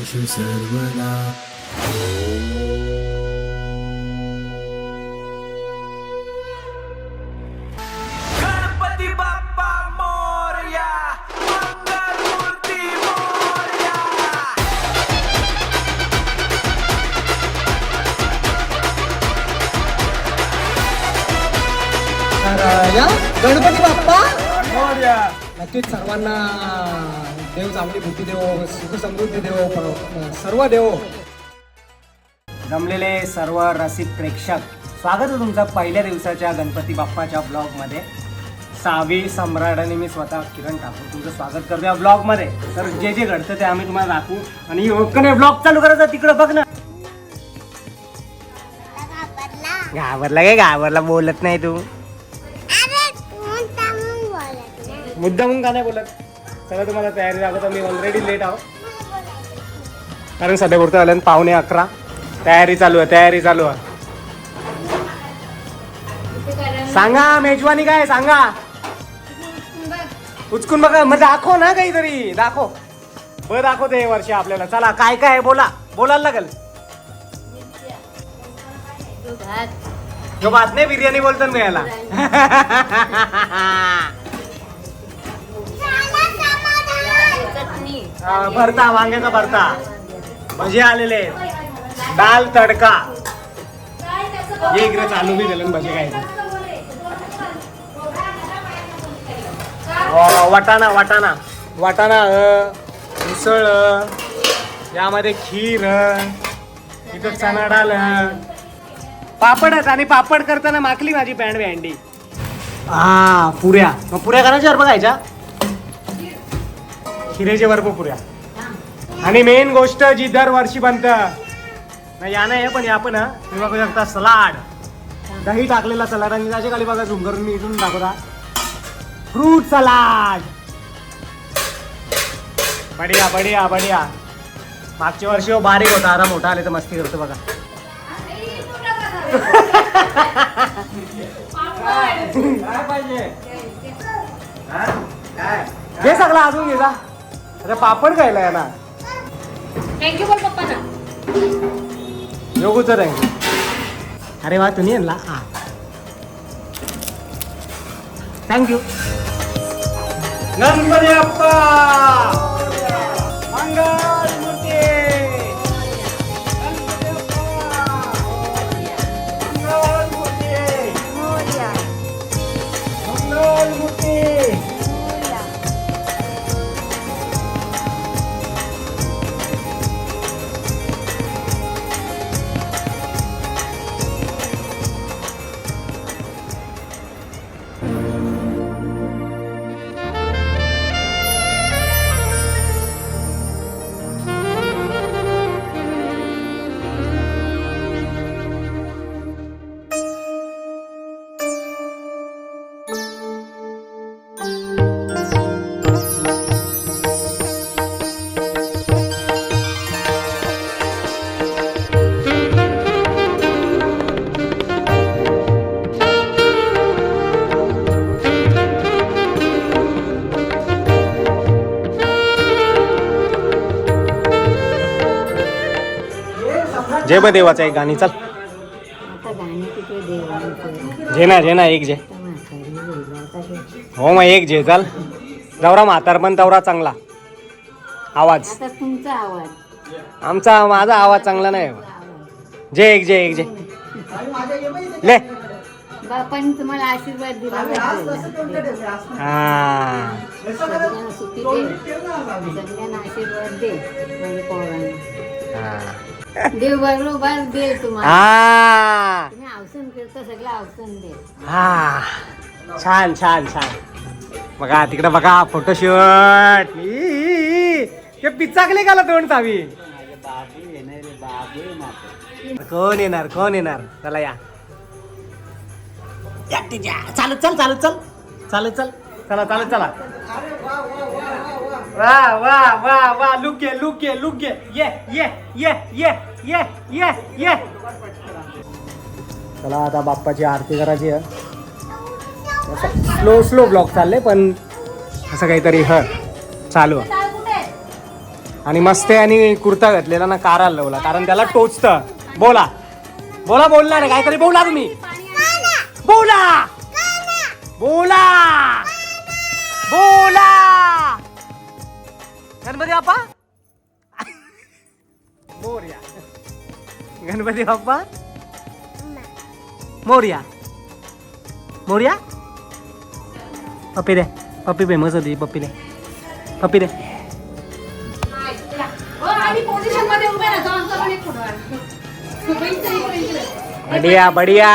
सर्वेषु सर्वदा गणपती बाप्पा मोरया मंगलमूर्ती मोरया तर या गणपती बाप्पा मोरया नक्कीच सर्वांना देव चांगली बुद्धी देव सुख समृद्धी देव सर्व देव. जमलेले सर्व रसिक प्रेक्षक स्वागत आहे तुमचं पहिल्या दिवसाच्या गणपती बाप्पाच्या ब्लॉगमध्ये. सावी सम्राट आणि मी स्वतः किरण ठाकूर तुमचं स्वागत करतो या ब्लॉगमध्ये. तर जे जे घडतं ते आम्ही तुम्हाला दाखवू. आणि ब्लॉग चालू करायचा तिकडं बघ ना. घाबरला काय घाबरला बोलत नाही तू. मुद्दामून का नाही बोलत? चला तुम्हाला तयारी दाखवतो. मी ऑलरेडी लेट आहो कारण सध्या पुरतं आलं पावणे अकरा. तयारी चालू आहे तयारी चालू आहे. सांगा मेजवानी काय सांगा. उचकून बघा. मग दाखव ना काहीतरी. दाखव. ब दाखवते हे वर्ष आपल्याला. चला काय काय आहे? बोला. बोलायला लागल. जो बात नाही बिर्याणी बोलतो ना याला. भरता वांग्याचा भरता. भजे आलेले दाल तडका. हे इकडे चालू बी दिलं भजे काय वाटाणा वाटाणा. वाटाणा अ, उसळ अ, यामध्ये खीर अ, इथं चणा डाल अ. पापडच आणि पापड करताना माकली माझी पॅन्ट बँडी हा पुऱ्या. मग पुऱ्या करायच्या बघायच्या? खिरेचे बर्फ पुऱ्या. आणि मेन गोष्ट जी दरवर्षी बनत नाही या नाही पण या पण. तुम्ही बघू शकता सलाड. दही टाकलेला सलाड आणि त्याच्याखाली बघा झुम करून मी इथून दाखवता. फ्रूट सलाड बढिया बढिया बढिया. मागच्या वर्षी हो बारीक होता आता मोठा आले तर मस्ती करतो बघा. हा? घे सगळा अजून घे जा. अरे पापड खायला आहे ना थँक्यू बोल पप्पाना. योगूच थँक्यू अरे वा तुम्ही आणला? हा. Thank you Ganpati Bappa! मंगल! ब देवाचा एक गाणी चल. आता गाणी कुठे देवांचं? जे ना जे ना एक आता म्हातारी ते हो मग एक जे चाल. जवरा म्हातार पण तवरा चांगला. आवाज. आता तुमचा आवाज. आमचा माझा आवाज चांगला नाही. जे एक जे एक जे. ले. बापाने तुम्हाला आशीर्वाद दिला पाहिजे. हा. सगळ्यांना सुखी दे. सगळ्यांना आशीर्वाद दे. माझ्या पोरांना. हा. देव बरोबर दे तुम्हाला. हा. तुम्ही अवसन करता सगळं दे हा. छान छान छान. बघा तिकडे बघा फोटोशूट ते पिचाकले का तोंड चावी? कोण येणार कोण येणार? चला या. या. चालत चल चालत चल. चालत चल. चला चालत चला. वा वा वा वा. लुक घे लुक घे लुक घे ये ये ये ये ये ये ये चला आता बाप्पाची आरती करायची आहे. स्लो स्लो ब्लॉक चालले पण असं काहीतरी ह चालू आहे. आणि मस्त आणि कुर्ता घातलेला ना काराला लावला कारण त्याला टोचतं. बोला. बोला बोलणार आहे काहीतरी बोला तुम्ही. बोला. बोला. बोला. गणपती बाप्पा? मोर्या. गणपती बाप्पा? मोर्या. मोर्या? पप्पी दे पप्पी पे मजा दे पप्पी दे. पप्पी दे. बढिया बढिया.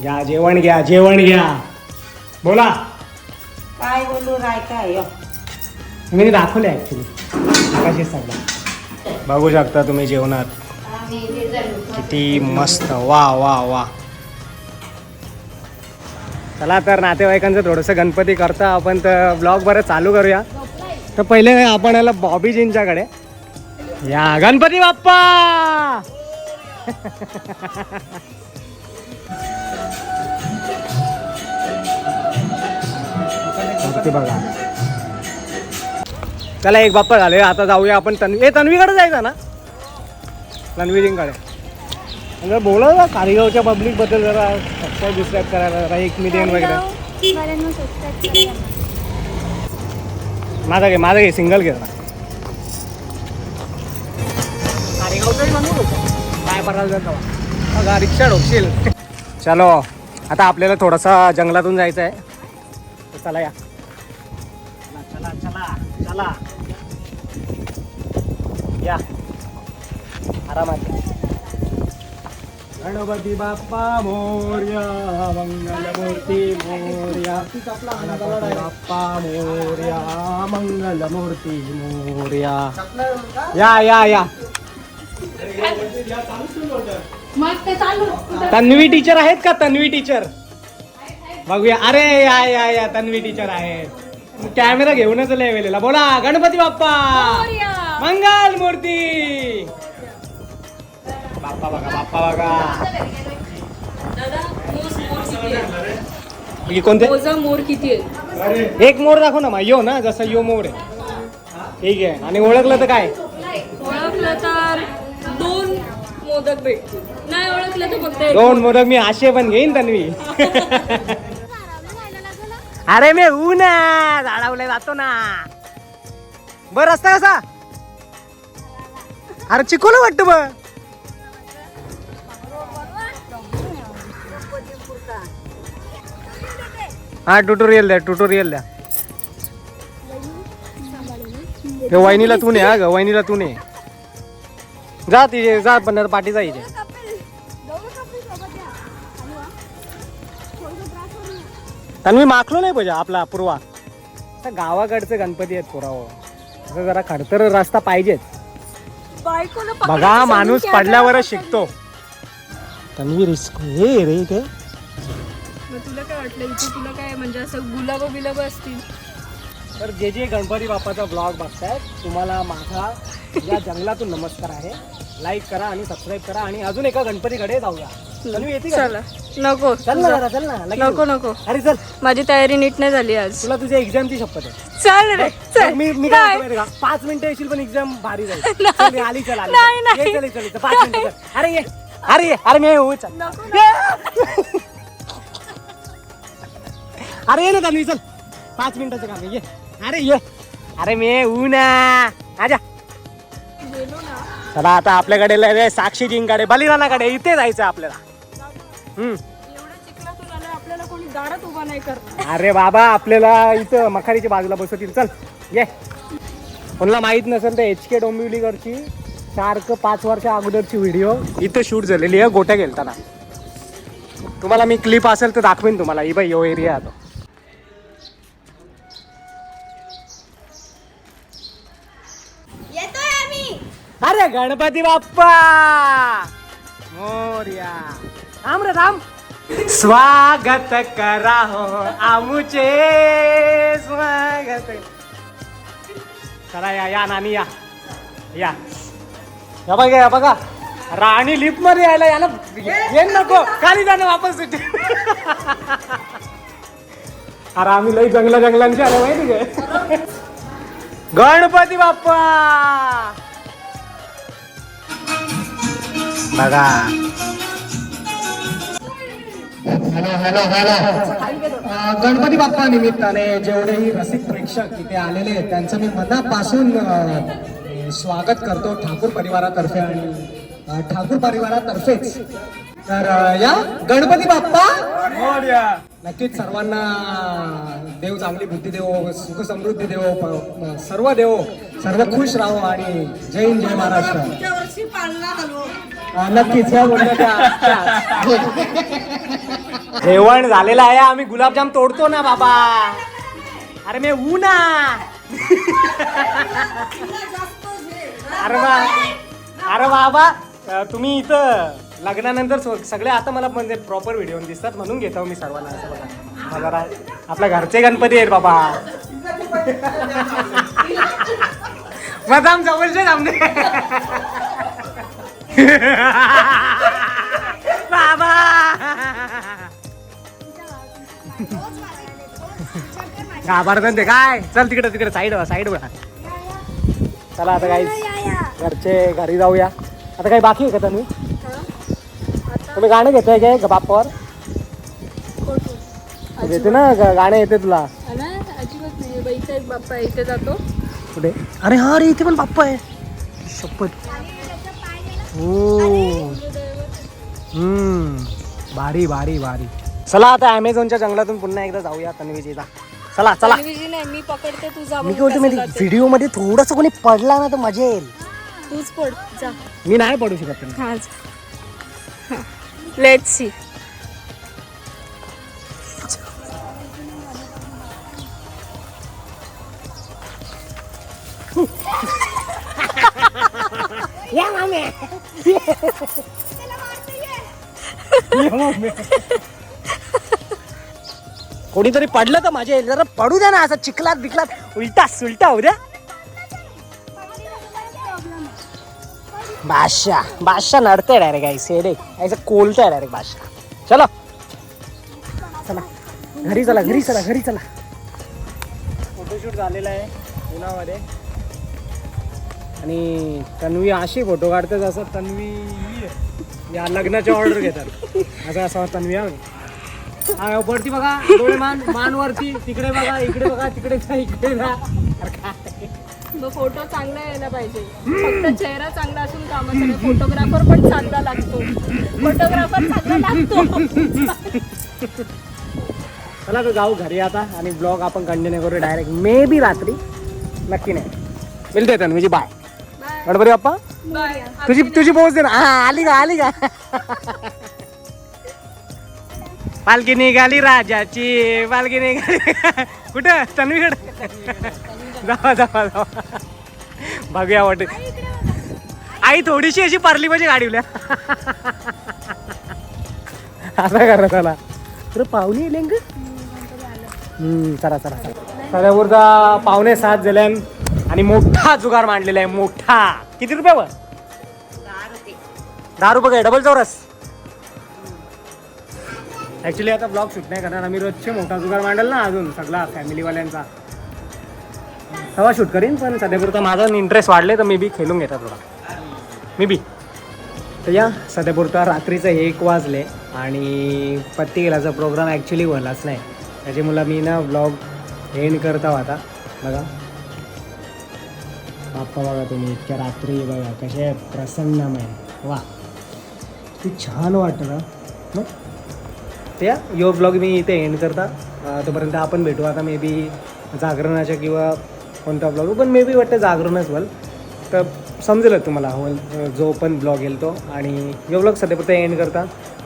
घ्या जेवण घ्या जेवण घ्या. बोला. काय बोलू राय काय मी दाखवले ऍक्च्युली कशी सगळं. बघू शकता तुम्ही जेवणात. किती मस्त. वा वा वा. चला तर नातेवाईकांचं थोडंसं गणपती करता आपण तर ब्लॉग बरं चालू करूया. तर पहिले आपण याला बॉबीजींच्याकडे या गणपती बाप्पा! ते बघा. चला एक बाप्पा झाले. आता जाऊया आपण तन्वी ए तन्वीकडे जायचं ना? तन्वीजींकडे. जरा बोला ना कारिगावच्या पब्लिकबद्दल जरा. सबस्क्राईब बिस्क्राईब करायला जरा एक मिलियन वगैरे. माझा घे माझा घे सिंगल घे जरा. काय रिक्षा ढोकशील. चलो आता आपल्याला थोडासा जंगलातून जायचं आहे चला या. चला. या. आरामात गणपती बाप्पा मोर्या मंगलमूर्ती मोर्या. गणपती बाप्पा मोर्या मंगलमूर्ती मोर्या. या या या. तन्वी टीचर आहेत का? तन्वी टीचर बघूया. अरे या या या. तन्वी टीचर आहेत. कॅमेरा घेऊनच लेवलेला बोला गणपती बाप्पा. मंगल मूर्ती बाप्पा बघा बाप्पा बघा. कोणते? मोजा मोर किती आहे? एक मोर दाखव ना मा यो ना जसं यो मोर आहे. ठीक आहे. आणि ओळखलं तर काय? ओळखलं तर दोन मोदक भेटतील. नाही ओळखलं तर फक्त दोन मोदक. मी आशे पण घेईन तन्वी अरे मी ऊ ना झाडावले जातो ना. बर रस्ता कसा अरे चिकोला वाटतं मग हा ट्युटोरियल द्या ट्युटोरियल द्या. हे वहिनीला तू ने हा ग वहिनीला तू ने. जा तिथे जा पण पाठी जा इथे तन्वी माखलो नाही पाहिजे आपला पूर्वा. आता गावाकडचे गणपती आहेत पुरावं. असं जरा खडतर रस्ता पाहिजेच. बायकोला बघा माणूस पडल्यावरच शिकतो. तन्वी रिस्क हे रे मग तुला काय वाटलं? इथे तुला काय म्हणजे असं गुलाब बिलाब असतील? तर जे जे गणपती बाप्पाचा ब्लॉग बघतायत तुम्हाला माझा या जंगलातून नमस्कार आहे. लाईक करा आणि सबस्क्राईब करा आणि अजून एका गणपतीकडे जाऊया. चला. नको. नको. नको. अरे चल. माझी तयारी नीट नाही झाली आज. तुला तुझ्या एक्झामची शपथ आहे. चल रे चल. मी मी काय नाही. म्हणतो माहिती आहे का? पाच मिनिटं येशील पण एक्झाम भारी जाईल. नाही. चल, ये, आली चल आली नाही, चल. नाही. ये, चल, ये, चल, इथं पाच मिनिटं चल. अरे ये. अरे ये. अरे मी चल. नको. अरे ये ना तन्वी चल. पाच मिनिटाचं काम आहे. ये. अरे ये. अरे मी येऊ ना. आजा चला आता आपल्याकडे लय साक्षी जिंकाडे बलिदानाकडे इथे जायचं आपल्याला. आपल्याला कोणी दारात उभा नाही करणार अरे बाबा आपल्याला इथं मखारीच्या बाजूला बसवतील. चल ये. कोणाला माहीत नसेल तर एच के डोंबिवलीकडची सारखं पाच वर्षा अगोदरची व्हिडिओ इथं शूट झालेली आहे गोट्या गेलताना. तुम्हाला मी क्लिप असेल तर दाखवेन तुम्हाला. ही बाई यो एरिया तो. येतोय आम्ही. अरे गणपती बाप्पा! मोर्या. राम रे राम. स्वागत करा हो आमुचे स्वागत. चला या या नानी या. या. या बघा या बघा. राणी लिफ्टमध्ये यायला याला ये नको. खाली जाणं वापस सुट्टी अरे आम्ही लई जंगला जंगलांची आलो माहिती काय गणपती बाप्पा. बघा. अं, गणपती बाप्पा निमित्ताने जेवढेही रसिक प्रेक्षक इथे आलेले आहेत त्यांचं मी मनापासून स्वागत करतो ठाकूर परिवारातर्फे आणि ठाकूर परिवारातर्फेच. तर या गणपती बाप्पा. नक्कीच सर्वांना देव चांगली बुद्धी देवो सुख समृद्धी देवो सर्व देवो. सर्व खुश राहो आणि जय हिंद जय महाराष्ट्र. नक्कीच या जेवण झालेलं आहे आम्ही गुलाबजाम तोडतो ना बाबा. अरे मी ऊ ना अरे बा अरे बाबा तुम्ही इथं लग्नानंतर सगळे आता मला म्हणजे प्रॉपर व्हिडिओ दिसतात म्हणून घेतो मी सर्वांना असं बघा. मला आपल्या घरचे गणपती आहेत बाबा. मदाम जवळचे आमने बाबा. घाबरतात ते. काय? चल तिकडे तिकडे साईड साईड बघा चला आता काही घरचे घरी जाऊया. आता काही बाकी आहे का तुम्ही? तुम्ही गाणं घेताय काय ग बाप्पावर घेते ना गाणं येते तुला. बाप्पा इथे जातो. कुठे? अरे हा रे इथे पण बाप्पा आहे. शपथ. हो हम्म. भारी भारी भारी. चला आता अमेझॉनच्या जंगलातून पुन्हा एकदा जाऊया तन्वीजीला चला चला. तन्वीजी नाही मी पकडते तुझा मी काय बोलतो व्हिडिओमध्ये थोडस कोणी पडला ना तर मजा येईल. तूच पड जा. मी नाही पडू शकत. तन्वी. हा. लेट सी कोणीतरी पडलं तर माझे? जरा पडू द्या ना असं चिखलात बिकलात उलटा सुलटा होऊ द्या. बादशाह बादशाह नडते डायरेक्ट आई सेडे ऐसा कोलतोय डायरेक्ट बादशाह. चलो. चला. घरी चला घरी चला घरी चला. फोटोशूट झालेला आहे उन्हामध्ये. आणि तन्वी अशी फोटो काढते जसं तन्वी या. लग्नाची ऑर्डर घेतात. असं असं तन्वी हा हा, वरती बघा डोळे मान मान वरती. तिकडे बघा इकडे बघा तिकडे जा इकडे जा. फोटो चांगला यायला पाहिजे. फक्त चेहरा चांगला असून कामाचा नाही फोटोग्राफर पण चांगला लागतो. फोटोग्राफर चांगला लागतो. चला तर जाऊ घरी आता आणि ब्लॉग आपण कंटिन्यू करू डायरेक्ट मे बी रात्री. नक्की नाही. मिळते तन्वीजी बाय बाप्पा? बाय. तुझी तुझी पोहोच दे ना. हा आली का आली का? पालखी निघाली राजाची पालखी निघाली. कुठं? तन्वीकडे जावा जावा जावा. बघूया वाटत आई थोडीशी अशी परली पाहिजे गाडीवल्या असं करा चला अरे पाहुणे येईल हम्म चला चला चला. पावणे सात झाल्यान आणि मोठा जुगार मांडलेला आहे मोठा. किती रुपयावर? दहा रुपये. काय? डबल चौरस? ॲक्च्युली आता ब्लॉग शूट नाही करणार. आम्ही रोजचे मोठा जुगार मांडल ना अजून सगळा फॅमिलीवाल्यांचा तेव्हा शूट करीन पण सध्यापुरता माझा इंटरेस्ट वाढले तर मी बी खेळून घेतात थोडा. मी बी. तर या सध्यापुरता रात्रीचं एक वाजले आणि पत्ती गेलाचा प्रोग्राम ॲक्च्युली व्हायलाच नाही. त्याच्यामुळं मी ना ब्लॉग एंड करता होता बघा. बाप्पा बघा तुम्ही इतक्या रात्री बघा कसे प्रसन्नमय. वा. किती छान वाटतं ना त्या या यो ब्लॉग मी इथे एंड करता. तोपर्यंत आपण भेटू. आता मे बी जागरणाच्या किंवा कोणता ब्लॉग पण मे बी वाटतं जागरणच वल तर समजेलच तुम्हाला होल जो पण ब्लॉग येईल तो. आणि यो ब्लॉग सध्यापर्यंत एंड करता.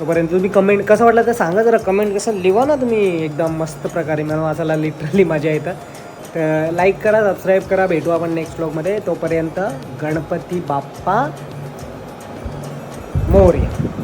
तोपर्यंत तुम्ही कमेंट कसं वाटलं तर सांगा जरा कमेंट कसं लिवा ना तुम्ही. एकदम मस्त प्रकारे मला वाचायला लिटरली मजा येतं. तर लाईक करा सबस्क्राईब करा भेटू आपण नेक्स्ट ब्लॉगमध्ये तोपर्यंत गणपती बाप्पा मोर्या.